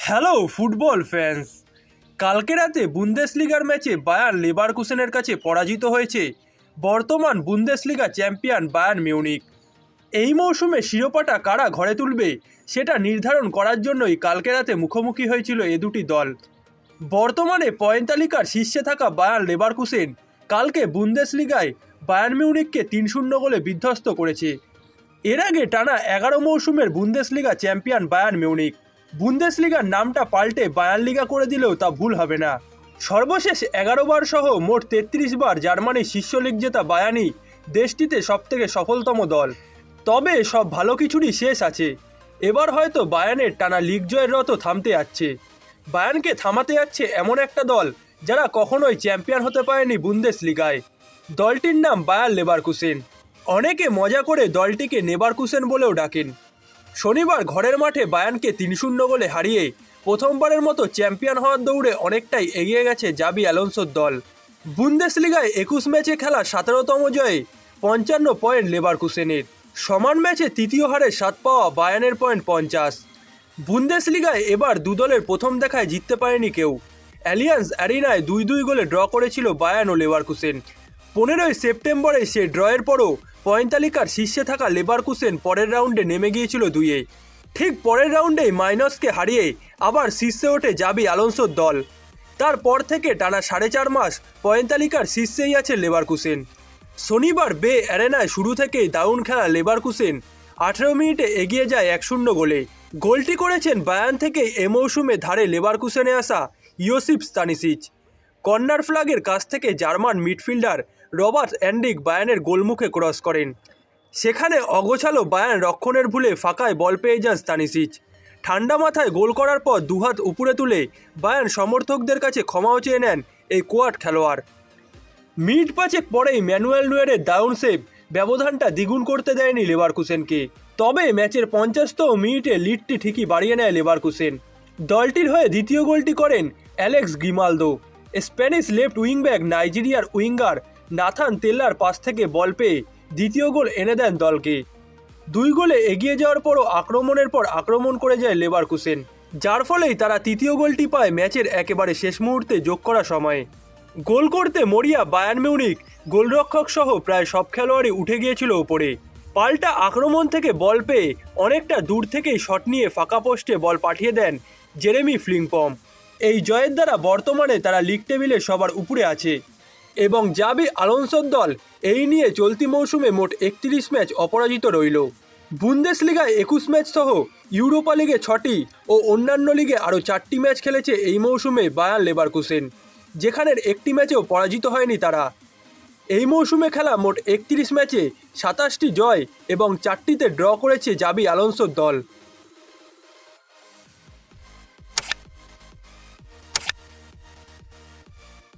Hello football fans কালকে রাতে বুন্দেসলিগার ম্যাচে বায়ান লেভারকুসেনের কাছে পরাজিত হয়েছে বর্তমান বুন্দেসলিগা চ্যাম্পিয়ন বায়ান মিউনিক এই মৌসুমে শিরোপাটা কারা ঘরে তুলবে সেটা নির্ধারণ করার জন্যই কালকে রাতে মুখোমুখি হয়েছিল এ দুটি দল। বর্তমানে পয়েন্ট তালিকার শীর্ষে থাকা বায়ান লেভারকুসেন কালকে বুন্দেসলিগায় বায়ান মিউনিককে তিন শূন্য গোলে বিধ্বস্ত করেছে। এর আগে টানা এগারো মৌসুমের বুন্দেসলিগা চ্যাম্পিয়ন বায়ান মিউনিক বুন্দেসলিগার নামটা পাল্টে বায়ান লিগা করে দিলেও তা ভুল হবে না। সর্বশেষ এগারো বার সহ মোট তেত্রিশ বার জার্মানির শীর্ষ লিগ জেতা বায়ানি দেশটিতে সবথেকে সফলতম দল। তবে সব ভালো কিছুরই শেষ আছে। এবার হয়তো বায়ানের টানা লিগ জয়ের রত থামতে যাচ্ছে। বায়ানকে থামাতে যাচ্ছে এমন একটা দল যারা কখনোই চ্যাম্পিয়ন হতে পারেনি বুন্দেস লিগায় দলটির নাম বায়ান লেভারকুসেন। অনেকে মজা করে দলটিকে নেবারকুসেন বলেও ডাকেন। শনিবার ঘরের মাঠে বায়ানকে তিন শূন্য গোলে হারিয়ে প্রথমবারের মতো চ্যাম্পিয়ন হওয়ার দৌড়ে অনেকটাই এগিয়ে গেছে জাবি অ্যালোনসোর দল। বুন্দেসলিগায় একুশ ম্যাচে খেলা সতেরোতম জয়ে পঞ্চান্ন পয়েন্ট লেভারকুসেনের। সমান ম্যাচে তৃতীয় হারে সাত পাওয়া বায়ানের পয়েন্ট পঞ্চাশ। বুন্দেসলিগায় এবার দু দলের প্রথম দেখায় জিততে পারেনি কেউ। অ্যালিয়ান্স অ্যারিনায় দুই দুই গোলে ড্র করেছিল বায়ান ও লেভারকুসেন। পনেরোই সেপ্টেম্বরে সে ড্রয়ের পরও পয়েন্ট তালিকার শীর্ষে থাকা লেভারকুসেন পরের রাউন্ডে নেমে গিয়েছিল দুইয়ে। ঠিক পরের রাউন্ডেই মাইনসকে হারিয়ে আবার শীর্ষে ওঠে জাবি আলোনসোর দল। তারপর থেকে টানা সাড়ে চার মাস পয়েন্ট তালিকার শীর্ষেই আছে লেভারকুসেন শনিবার বে অ্যারেনায় শুরু থেকেই দারুণ খেলা লেভারকুসেন আঠেরো মিনিটে এগিয়ে যায় এক শূন্য গোলে। গোলটি করেছেন বায়ান থেকে এ মৌসুমে ধারে লেভারকুসেনে আসা ইয়োসিপ স্তানিসিচ। কর্নার ফ্ল্যাগের কাছ থেকে জার্মান মিডফিল্ডার রবার্ট অ্যান্ডিক বায়ানের গোলমুখে ক্রস করেন। সেখানে অগোছালো বায়ান রক্ষণের ভুলে ফাঁকায় বল পেয়ে যান স্তানিসিচ। ঠান্ডা মাথায় গোল করার পর দুহাত উপরে তুলে বায়ান সমর্থকদের কাছে ক্ষমাও চেয়ে নেন এই কোয়াট খেলোয়াড়। মিনিট পাঁচেক পরেই ম্যানুয়েল নুয়ারের দারুণ সেভ ব্যবধানটা দ্বিগুণ করতে দেয়নি লেভারকুসেনকে। তবে ম্যাচের পঞ্চাশতম মিনিটে লিডটি ঠিকই বাড়িয়ে নেয় লেভারকুসেন। দলটির হয়ে দ্বিতীয় গোলটি করেন Alex Grimaldo Spanish left wingback নাইজেরিয়ার উইঙ্গার নাথান তেল্লার পাশ থেকে বল পেয়ে দ্বিতীয় গোল এনে দেন দলকে। দুই গোলে এগিয়ে যাওয়ার পরও আক্রমণের পর আক্রমণ করে যায় লেভারকুসেন, যার ফলেই তারা তৃতীয় গোলটি পায় ম্যাচের একেবারে শেষ মুহূর্তে যোগ করা সময়ে। গোল করতে মরিয়া বায়ান মিউনিক গোলরক্ষক সহ প্রায় সব খেলোয়াড়ই উঠে গিয়েছিল ওপরে পাল্টা আক্রমণ থেকে বল পেয়ে অনেকটা দূর থেকেই শট নিয়ে ফাঁকা পোস্টে বল পাঠিয়ে দেন জেরেমি ফ্লিংপম। এই জয়ের দ্বারা বর্তমানে তারা লিগ টেবিলে সবার উপরে আছে। এবং জাবি আলোনসোর দল এই নিয়ে চলতি মৌসুমে মোট একত্রিশ ম্যাচ অপরাজিত রইল। বুন্দেসলিগায় একুশ ম্যাচ সহ ইউরোপা লিগে ছটি ও অন্যান্য লিগে আরও চারটি ম্যাচ খেলেছে এই মৌসুমে বায়ান লেভারকুসেন, যেখানের একটি ম্যাচেও পরাজিত হয়নি তারা। এই মৌসুমে খেলা মোট একত্রিশ ম্যাচে সাতাশটি জয় এবং চারটিতে ড্র করেছে জাবি আলোনসোর দল।